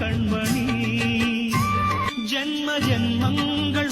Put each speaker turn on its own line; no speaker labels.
கண்மணி. ஜென்ம ஜென்மங்கள்